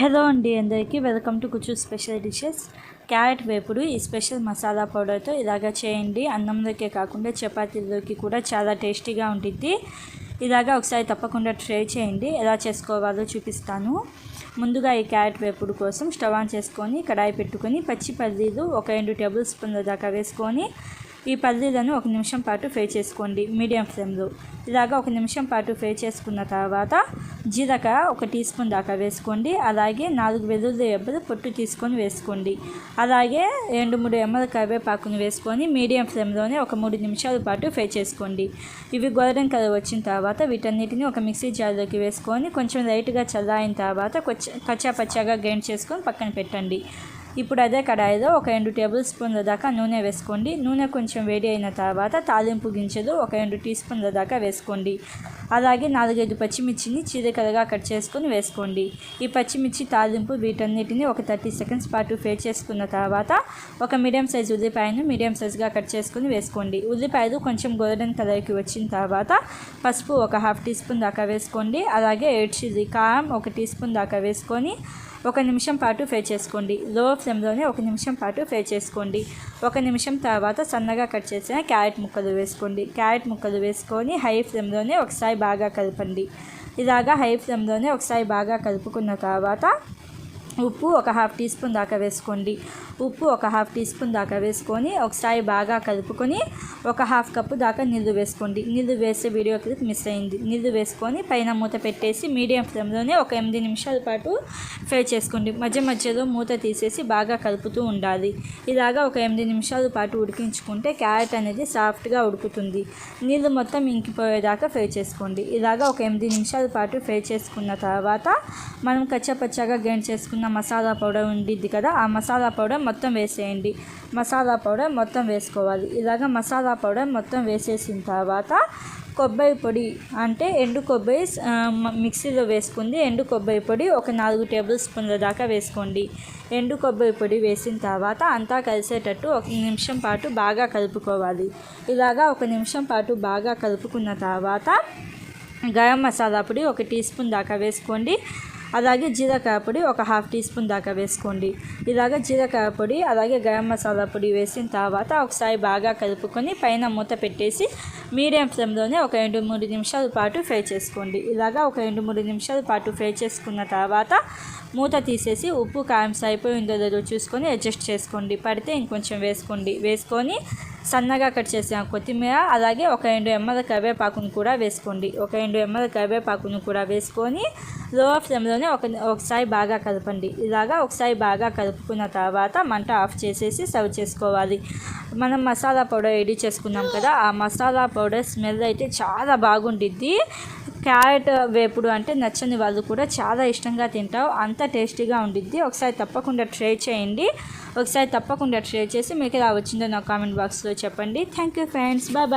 Hello అండి అందరికీ welcome to కుచు స్పెషల్ డిషెస్. క్యారెట్ వేపుడు ఈ స్పెషల్ మసాలా పౌడర్తో ఇలాగా చేయండి. అన్నంలోకే కాకుండా చపాతీలోకి కూడా చాలా టేస్టీగా ఉంటుంది ఇలాగా ఒకసారి తప్పకుండా ట్రై చేయండి. ఎలా చేసుకోవాలో చూపిస్తాను. ముందుగా ఈ క్యారెట్ వేపుడు కోసం స్టవ్ ఆన్ చేసుకొని కడాయి పెట్టుకొని పచ్చి పల్లీలు ఒక రెండు టేబుల్ స్పూన్ల దాకా వేసుకొని ఈ పల్లీలను ఒక నిమిషం పాటు ఫ్రై చేసుకోండి మీడియం ఫ్లేమ్లో. ఇలాగా ఒక నిమిషం పాటు ఫ్రై చేసుకున్న తర్వాత జీలకర్ర ఒక టీ స్పూన్ దాకా వేసుకోండి అలాగే నాలుగు వెల్లుల్లి ఎబ్బలు పొట్టు తీసుకొని వేసుకోండి. అలాగే రెండు మూడు ఎమ్మల కరివేపాకును వేసుకొని మీడియం ఫ్లేమ్లోనే ఒక మూడు నిమిషాల పాటు ఫ్రై చేసుకోండి. ఇవి గోల్డెన్ కలర్ వచ్చిన తర్వాత వీటన్నిటిని ఒక మిక్సీ జార్లోకి వేసుకొని కొంచెం లైట్గా చల్లారిన తర్వాత కచ్చా పచ్చాగా గ్రైండ్ చేసుకొని పక్కన పెట్టండి. ఇప్పుడు అదే కడాయిలో ఒక రెండు టేబుల్ స్పూన్ల దాకా నూనె వేసుకోండి. నూనె కొంచెం వేడి అయిన తర్వాత తాలింపు గింజలు ఒక రెండు టీ స్పూన్ల దాకా వేసుకోండి. అలాగే నాలుగైదు పచ్చిమిర్చిని చీరకరగా కట్ చేసుకొని వేసుకోండి. ఈ పచ్చిమిర్చి తాలింపు వీటన్నిటిని ఒక థర్టీ సెకండ్స్ పాటు ఫ్రై చేసుకున్న తర్వాత ఒక మీడియం సైజ్ ఉల్లిపాయను మీడియం సైజ్గా కట్ చేసుకొని వేసుకోండి. ఉల్లిపాయలు కొంచెం గోల్డెన్ కలర్కి వచ్చిన తర్వాత పసుపు ఒక హాఫ్ టీ స్పూన్ దాకా వేసుకోండి. అలాగే ఎయిట్ చిల్లీ కారం ఒక టీ స్పూన్ దాకా వేసుకొని ఒక నిమిషం పాటు ఫ్రై చేసుకోండి. లో ఫ్లేమ్లోనే ఒక నిమిషం పాటు ఫ్రై చేసుకోండి. ఒక నిమిషం తర్వాత సన్నగా కట్ చేసిన క్యారెట్ ముక్కలు వేసుకోండి. క్యారెట్ ముక్కలు వేసుకొని హై ఫ్లేమ్లోనే ఒకసారి బాగా కలపండి. ఇలాగా హై ఫ్లేమ్లోనే ఒకసారి బాగా కలుపుకున్న తర్వాత ఉప్పు ఒక హాఫ్ టీ స్పూన్ దాకా వేసుకోండి. ఉప్పు ఒక హాఫ్ టీ స్పూన్ దాకా వేసుకొని ఒకసారి బాగా కలుపుకొని ఒక హాఫ్ కప్పు దాకా నీళ్ళు వేసుకోండి. నీళ్ళు వేసే వీడియో క్లిప్ మిస్ అయింది. నీళ్ళు వేసుకొని పైన మూత పెట్టేసి మీడియం ఫ్లేమ్లోనే ఒక ఎనిమిది నిమిషాల పాటు ఫ్రై చేసుకోండి. మధ్య మధ్యలో మూత తీసేసి బాగా కలుపుతూ ఉండాలి. ఇలాగా ఒక ఎనిమిది నిమిషాల పాటు ఉడికించుకుంటే క్యారెట్ అనేది సాఫ్ట్గా ఉడుకుతుంది. నీళ్ళు మొత్తం ఇంకిపోయేదాకా ఫ్రై చేసుకోండి. ఇలాగా ఒక ఎనిమిది నిమిషాల పాటు ఫ్రై చేసుకున్న తర్వాత మనం కచ్చపచ్చగా గ్రైండ్ చేసుకున్న మసాలా పౌడర్ ఉండిద్ది కదా ఆ మసాలా పౌడర్ మొత్తం వేసేయండి. మసాలా పౌడర్ మొత్తం వేసుకోవాలి. ఇలాగ మసాలా పౌడర్ మొత్తం వేసేసిన తర్వాత కొబ్బరి పొడి అంటే ఎండు కొబ్బరి మిక్సీలో వేసుకుంది. ఎండు కొబ్బరి పొడి ఒక నాలుగు టేబుల్ స్పూన్ల దాకా వేసుకోండి. ఎండు కొబ్బరి పొడి వేసిన తర్వాత అంతా కలిసేటట్టు ఒక నిమిషం పాటు బాగా కలుపుకోవాలి. ఇలాగా ఒక నిమిషం పాటు బాగా కలుపుకున్న తర్వాత గరం మసాలా పొడి ఒక టీ స్పూన్ దాకా వేసుకోండి. అలాగే జీలకాయ పొడి ఒక హాఫ్ టీ స్పూన్ దాకా వేసుకోండి. ఇలాగ జీలకాయ పొడి అలాగే గరం మసాలా పొడి వేసిన తర్వాత ఒకసారి బాగా కలుపుకొని పైన మూత పెట్టేసి మీడియం ఫ్లేమ్లోనే ఒక రెండు మూడు నిమిషాల పాటు ఫ్రై చేసుకోండి. ఇలాగా ఒక రెండు మూడు నిమిషాల పాటు ఫ్రై చేసుకున్న తర్వాత మూత తీసేసి ఉప్పు కారం సరిపోయిందో లేదో చూసుకొని అడ్జస్ట్ చేసుకోండి. పడితే ఇంకొంచెం వేసుకోండి. వేసుకొని సన్నగా కట్ చేసిన కొత్తిమీర అలాగే ఒక రెండు ఎమ్మల కరివేపాకును కూడా వేసుకోండి. ఒక రెండు ఎమ్మల కరివేపాకును కూడా వేసుకొని లో ఫ్లేమ్లోనే ఒక ఒకసారి బాగా కలపండి. ఇలాగా ఒకసారి బాగా కలుపుకున్న తర్వాత మంట ఆఫ్ చేసేసి సర్వ్ చేసుకోవాలి. మనం మసాలా పౌడర్ రెడీ చేసుకున్నాం కదా ఆ మసాలా పౌడర్ స్మెల్ అయితే చాలా బాగుండిద్ది. క్యారెట్ వేపుడు అంటే నచ్చని వాళ్ళు కూడా చాలా ఇష్టంగా తింటావు. అంత టేస్టీగా ఉండిద్ది. ఒకసారి తప్పకుండా ట్రై చేయండి. ఒకసారి తప్పకుండా ట్రై చేసి మీకు ఇలా వచ్చిందో నా కామెంట్ బాక్స్లో చెప్పండి. Thank you friends. Bye bye.